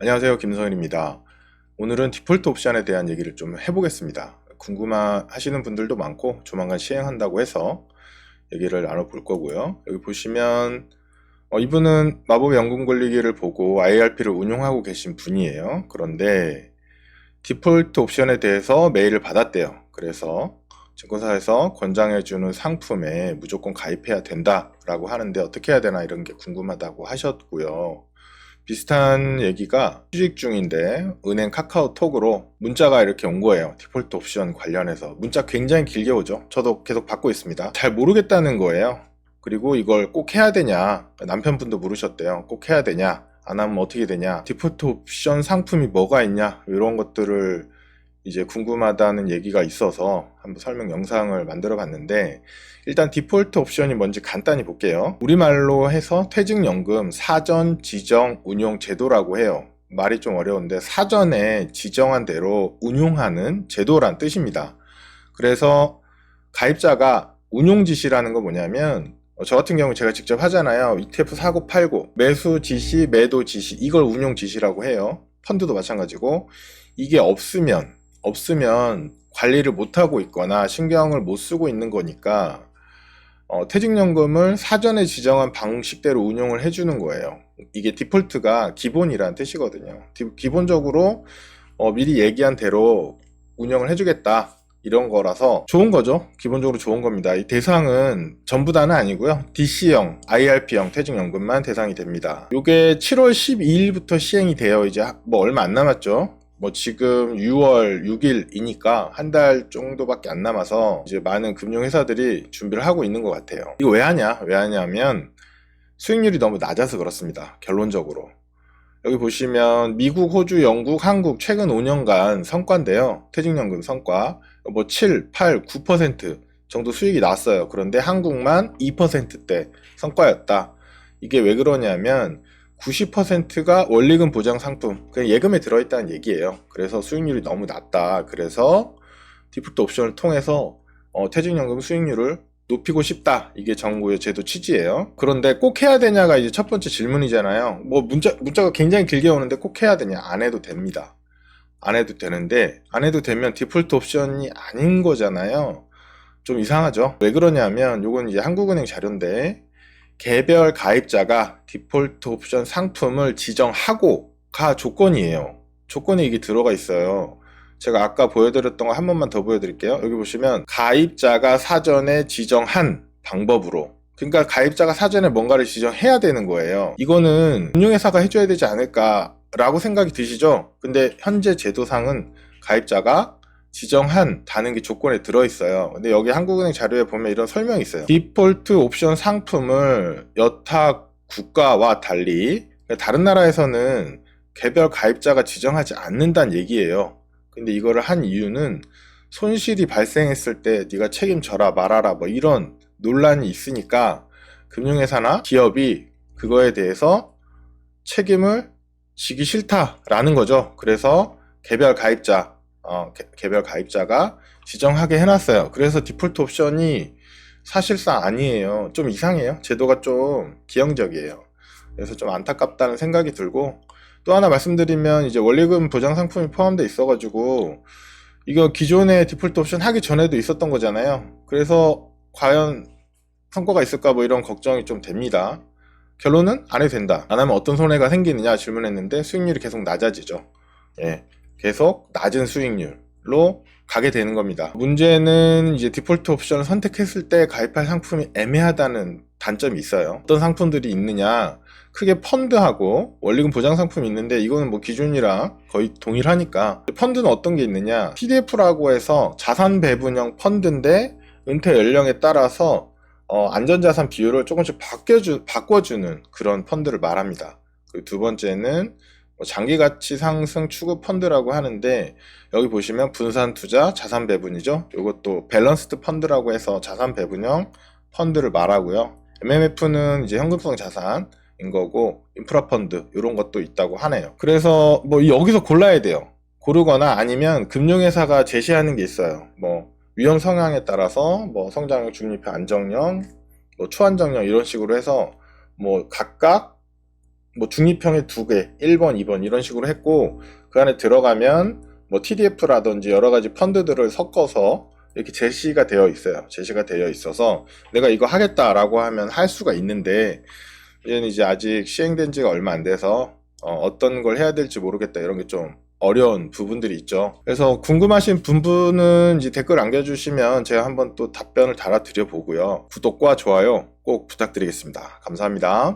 안녕하세요. 김성일입니다. 오늘은 디폴트 옵션에 대한 얘기를 좀 해보겠습니다. 궁금하시는 분들도 많고 조만간 시행한다고 해서 얘기를 나눠볼 거고요. 여기 보시면 어, 이분은 마법의 연금 걸리기를 보고 IRP를 운용하고 계신 분이에요. 그런데 디폴트 옵션에 대해서 메일을 받았대요. 그래서 증권사에서 권장해주는 상품에 무조건 가입해야 된다라고 하는데 어떻게 해야 되나 이런 게 궁금하다고 하셨고요. 비슷한 얘기가 휴직 중인데 은행 카카오톡으로 문자가 이렇게 온 거예요. 디폴트 옵션 관련해서. 문자 굉장히 길게 오죠. 저도 계속 받고 있습니다. 잘 모르겠다는 거예요. 그리고 이걸 꼭 해야 되냐. 남편분도 물으셨대요. 꼭 해야 되냐. 안 하면 어떻게 되냐. 디폴트 옵션 상품이 뭐가 있냐. 이런 것들을 이제 궁금하다는 얘기가 있어서 한번 설명 영상을 만들어 봤는데 일단 디폴트 옵션이 뭔지 간단히 볼게요. 우리말로 해서 퇴직연금 사전 지정 운용 제도라고 해요. 말이 좀 어려운데 사전에 지정한 대로 운용하는 제도란 뜻입니다. 그래서 가입자가 운용 지시라는 건 뭐냐면 어, 저 같은 경우 제가 직접 하잖아요. ETF 사고 팔고 매수 지시, 매도 지시 이걸 운용 지시라고 해요. 펀드도 마찬가지고 이게 없으면 없으면 관리를 못하고 있거나 신경을 못 쓰고 있는 거니까 어, 퇴직연금을 사전에 지정한 방식대로 운용을 해주는 거예요. 이게 디폴트가 기본이라는 뜻이거든요. 디- 기본적으로 어, 미리 얘기한 대로 운영을 해주겠다. 이런 거라서 좋은 거죠. 기본적으로 좋은 겁니다. 이 대상은 전부 다는 아니고요. DC형, IRP형 퇴직연금만 대상이 됩니다. 이게 7월 12일부터 시행이 되어 이제 뭐 얼마 안 남았죠. 뭐 지금 6월 6일이니까 한 달 정도밖에 안 남아서 이제 많은 금융회사들이 준비를 하고 있는 것 같아요. 이거 왜 하냐? 왜 하냐면 수익률이 너무 낮아서 그렇습니다. 결론적으로. 여기 보시면 미국, 호주, 영국, 한국 최근 5년간 성과인데요. 퇴직연금 성과. 뭐 7, 8, 9% 정도 수익이 났어요. 그런데 한국만 2%대 성과였다. 이게 왜 그러냐면 90%가 원리금 보장 상품, 그냥 예금에 들어있다는 얘기예요. 그래서 수익률이 너무 낮다. 그래서 디폴트 옵션을 통해서 어, 퇴직연금 수익률을 높이고 싶다. 이게 정부의 제도 취지예요. 그런데 꼭 해야 되냐가 이제 첫 번째 질문이잖아요. 뭐 문자, 문자가 굉장히 길게 오는데 꼭 해야 되냐? 안 해도 됩니다. 안 해도 되는데, 안 해도 되면 디폴트 옵션이 아닌 거잖아요. 좀 이상하죠? 왜 그러냐면, 요건 이제 한국은행 자료인데, 개별 가입자가 디폴트 옵션 상품을 지정하고가 조건이에요. 조건에 이게 들어가 있어요. 제가 아까 보여드렸던 거 한 번만 더 보여드릴게요. 여기 보시면 가입자가 사전에 지정한 방법으로 그러니까 가입자가 사전에 뭔가를 지정해야 되는 거예요. 이거는 금융회사가 해줘야 되지 않을까라고 생각이 드시죠? 근데 현재 제도상은 가입자가 지정한 다는 게 조건에 들어있어요. 근데 여기 한국은행 자료에 보면 이런 설명이 있어요. 디폴트 옵션 상품을 여타 국가와 달리 그러니까 다른 나라에서는 개별 가입자가 지정하지 않는다는 얘기예요. 근데 이거를 한 이유는 손실이 발생했을 때 네가 책임져라 말아라 뭐 이런 논란이 있으니까 금융회사나 기업이 그거에 대해서 책임을 지기 싫다라는 거죠. 그래서 개별 가입자, 어, 개, 개별 가입자가 지정하게 해놨어요. 그래서 디폴트 옵션이 사실상 아니에요. 좀 이상해요. 제도가 좀 기형적이에요. 그래서 좀 안타깝다는 생각이 들고 또 하나 말씀드리면 이제 원리금 보장 상품이 포함되어 있어가지고 이거 기존의 디폴트 옵션 하기 전에도 있었던 거잖아요. 그래서 과연 성과가 있을까 뭐 이런 걱정이 좀 됩니다. 결론은 안 해도 된다. 안 하면 어떤 손해가 생기느냐 질문했는데 수익률이 계속 낮아지죠. 예. 계속 낮은 수익률로 가게 되는 겁니다. 문제는 이제 디폴트 옵션을 선택했을 때 가입할 상품이 애매하다는 단점이 있어요. 어떤 상품들이 있느냐. 크게 펀드하고 원리금 보장 상품이 있는데 이거는 뭐 기준이랑 거의 동일하니까 펀드는 어떤 게 있느냐 PDF라고 해서 자산 배분형 펀드인데 은퇴 연령에 따라서 어, 안전자산 비율을 조금씩 바뀌어주, 바꿔주는 그런 펀드를 말합니다. 그리고 두 번째는 뭐 장기 가치 상승 추구 펀드라고 하는데 여기 보시면 분산 투자 자산 배분이죠. 이것도 밸런스드 펀드라고 해서 자산 배분형 펀드를 말하고요. MMF는 이제 현금성 자산 인 거고 인프라 펀드 이런 것도 있다고 하네요. 그래서 뭐 여기서 골라야 돼요. 고르거나 아니면 금융회사가 제시하는 게 있어요. 뭐 위험 성향에 따라서 뭐 성장형, 중립형, 안정형, 뭐 초안정형 이런 식으로 해서 뭐 각각 뭐 중립형의 두 개, 1번, 2번 이런 식으로 했고 그 안에 들어가면 뭐 TDF라든지 여러 가지 펀드들을 섞어서 이렇게 제시가 되어 있어요. 제시가 되어 있어서 내가 이거 하겠다라고 하면 할 수가 있는데 이제는 이제 아직 시행된 지가 얼마 안 돼서 어, 떤걸 해야 될지 모르겠다 이런 게 좀 어려운 부분들이 있죠. 그래서 궁금하신 분분은 이제 댓글 남겨주시면 제가 한번 또 답변을 달아드려 보고요. 구독과 좋아요 꼭 부탁드리겠습니다. 감사합니다.